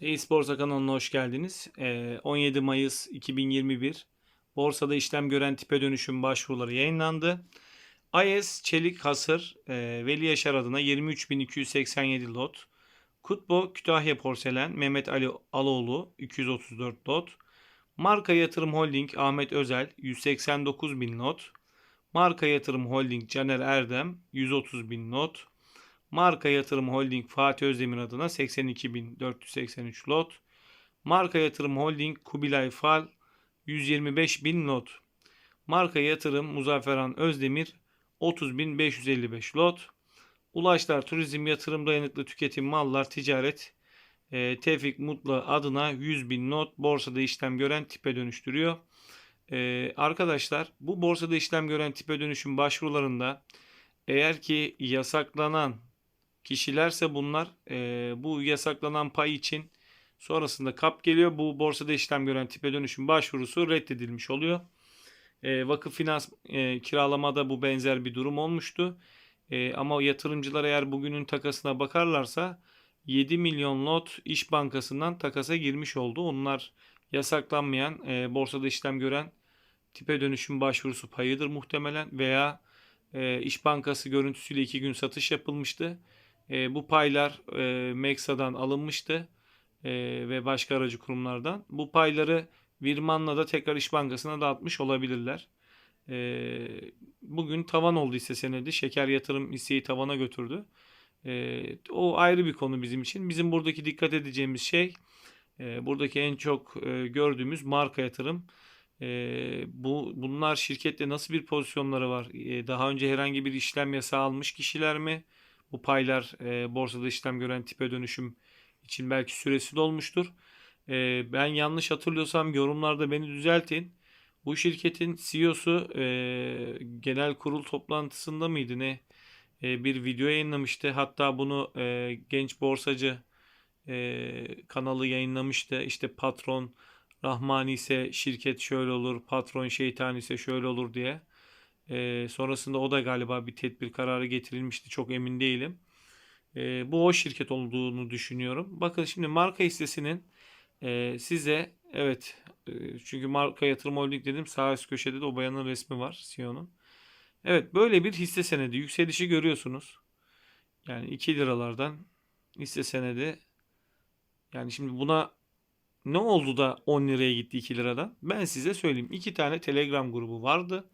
E-Borsa kanalına hoş geldiniz. Ee, 17 Mayıs 2021 borsada işlem gören tipe dönüşüm başvuruları yayınlandı. IS Çelik Hasır e, Veli Yaşar adına 23.287 lot. Kutbo Kütahya Porselen Mehmet Ali Aloğlu 234 lot. Marka Yatırım Holding Ahmet Özel 189.000 lot. Marka Yatırım Holding Caner Erdem 130.000 lot. Marka Yatırım Holding Fatih Özdemir adına 82.483 lot. Marka Yatırım Holding Kubilay Fal 125.000 lot. Marka Yatırım Muzafferan Özdemir 30.555 lot. Ulaşlar Turizm Yatırım Dayanıklı Tüketim Mallar Ticaret e, Tevfik Mutlu adına 100.000 not borsada işlem gören tipe dönüştürüyor. E, arkadaşlar bu borsada işlem gören tipe dönüşüm başvurularında eğer ki yasaklanan kişilerse bunlar e, bu yasaklanan pay için sonrasında kap geliyor. Bu borsada işlem gören tipe dönüşüm başvurusu reddedilmiş oluyor. E, vakıf finans e, kiralamada bu benzer bir durum olmuştu. E, ama yatırımcılar eğer bugünün takasına bakarlarsa 7 milyon lot İş Bankası'ndan takasa girmiş oldu. Onlar yasaklanmayan e, borsada işlem gören tipe dönüşüm başvurusu payıdır muhtemelen veya e, İş Bankası görüntüsüyle 2 gün satış yapılmıştı. E, bu paylar e, Meksa'dan alınmıştı e, ve başka aracı kurumlardan. Bu payları Virman'la da tekrar İş Bankası'na dağıtmış olabilirler. E, bugün tavan oldu hisse senedi. Şeker yatırım hisseyi tavana götürdü. E, o ayrı bir konu bizim için. Bizim buradaki dikkat edeceğimiz şey e, buradaki en çok e, gördüğümüz marka yatırım. E, bu bunlar şirkette nasıl bir pozisyonları var? E, daha önce herhangi bir işlem yasağı almış kişiler mi? Bu paylar e, borsada işlem gören tipe dönüşüm için belki süresi dolmuştur. E, ben yanlış hatırlıyorsam yorumlarda beni düzeltin. Bu şirketin CEO'su e, genel kurul toplantısında mıydı ne? E, bir video yayınlamıştı. Hatta bunu e, genç borsacı e, kanalı yayınlamıştı. İşte patron Rahmani ise şirket şöyle olur, patron şeytan ise şöyle olur diye. E, sonrasında o da galiba bir tedbir kararı getirilmişti. Çok emin değilim. E, bu o şirket olduğunu düşünüyorum. Bakın şimdi marka hissesinin e, size evet e, çünkü marka yatırım holding dedim sağ üst köşede de o bayanın resmi var CEO'nun. Evet böyle bir hisse senedi yükselişi görüyorsunuz. Yani 2 liralardan hisse senedi yani şimdi buna ne oldu da 10 liraya gitti 2 liradan? Ben size söyleyeyim. 2 tane Telegram grubu vardı.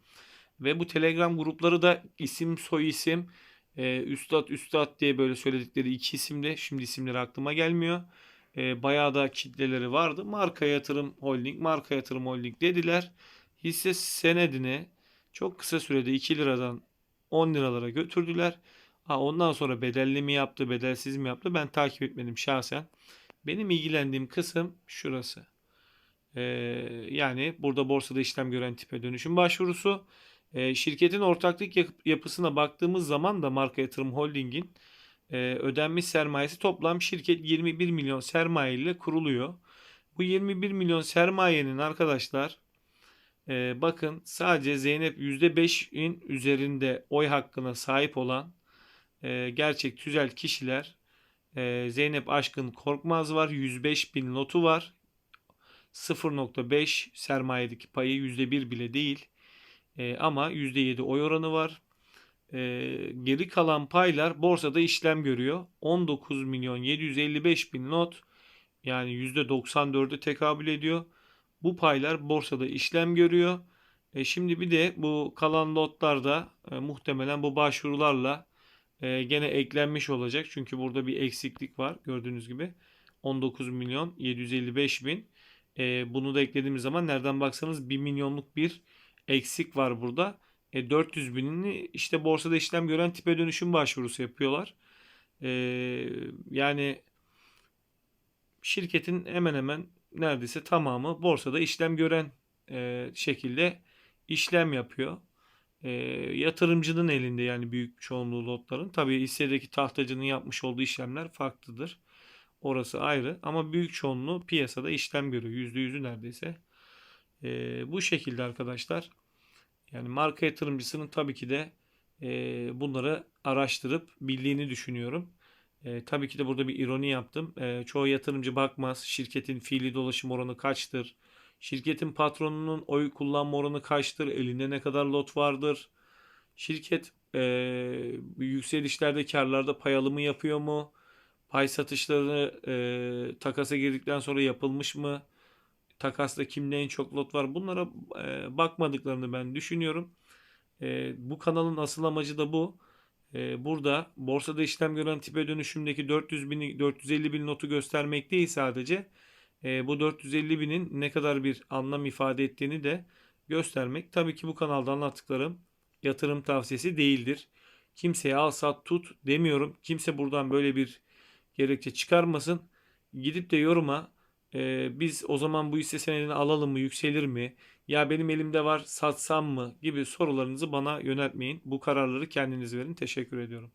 Ve bu Telegram grupları da isim soy isim e, üstad üstad diye böyle söyledikleri iki isimde. Şimdi isimleri aklıma gelmiyor. E, bayağı da kitleleri vardı. Marka yatırım holding, marka yatırım holding dediler. Hisse senedini çok kısa sürede 2 liradan 10 liralara götürdüler. Ha, ondan sonra bedelli mi yaptı, bedelsiz mi yaptı ben takip etmedim şahsen. Benim ilgilendiğim kısım şurası. Ee, yani burada borsada işlem gören tipe dönüşüm başvurusu. Ee, şirketin ortaklık yap- yapısına baktığımız zaman da marka yatırım holdingin e, ödenmiş sermayesi toplam şirket 21 milyon sermaye ile kuruluyor. Bu 21 milyon sermayenin arkadaşlar e, bakın sadece Zeynep %5'in üzerinde oy hakkına sahip olan e, gerçek tüzel kişiler e, Zeynep Aşkın Korkmaz var. 105 bin notu var. 0.5 sermayedeki payı %1 bile değil. E, ama %7 oy oranı var. E, geri kalan paylar borsada işlem görüyor. 19 milyon 755 bin not yani %94'e tekabül ediyor. Bu paylar borsada işlem görüyor. E, şimdi bir de bu kalan lotlarda e, muhtemelen bu başvurularla e, gene eklenmiş olacak. Çünkü burada bir eksiklik var gördüğünüz gibi. 19 milyon 755 bin. E, bunu da eklediğimiz zaman nereden baksanız 1 milyonluk bir eksik var burada. E, 400 binini işte borsada işlem gören tipe dönüşüm başvurusu yapıyorlar. E, yani şirketin hemen hemen neredeyse tamamı borsada işlem gören e, şekilde işlem yapıyor. E, yatırımcının elinde yani büyük çoğunluğu lotların. Tabii hissedeki tahtacının yapmış olduğu işlemler farklıdır. Orası ayrı ama büyük çoğunluğu piyasada işlem görüyor. %100'ü neredeyse. E, bu şekilde arkadaşlar. Yani marka yatırımcısının tabii ki de e, bunları araştırıp bildiğini düşünüyorum. E, tabii ki de burada bir ironi yaptım. E, çoğu yatırımcı bakmaz. Şirketin fiili dolaşım oranı kaçtır? Şirketin patronunun oy kullanma oranı kaçtır? Elinde ne kadar lot vardır? Şirket e, yükselişlerde karlarda pay alımı yapıyor mu? Pay satışları e, takasa girdikten sonra yapılmış mı? Takasta kimde en çok lot var? Bunlara e, bakmadıklarını ben düşünüyorum. E, bu kanalın asıl amacı da bu. E, burada borsada işlem gören tipe dönüşümdeki 400 bin, 450 bin notu göstermek değil sadece. E, bu 450 binin ne kadar bir anlam ifade ettiğini de göstermek. Tabii ki bu kanalda anlattıklarım yatırım tavsiyesi değildir. Kimseye al sat tut demiyorum. Kimse buradan böyle bir gerekçe çıkarmasın. Gidip de yoruma e, biz o zaman bu hisse senedini alalım mı yükselir mi? Ya benim elimde var satsam mı gibi sorularınızı bana yöneltmeyin. Bu kararları kendiniz verin. Teşekkür ediyorum.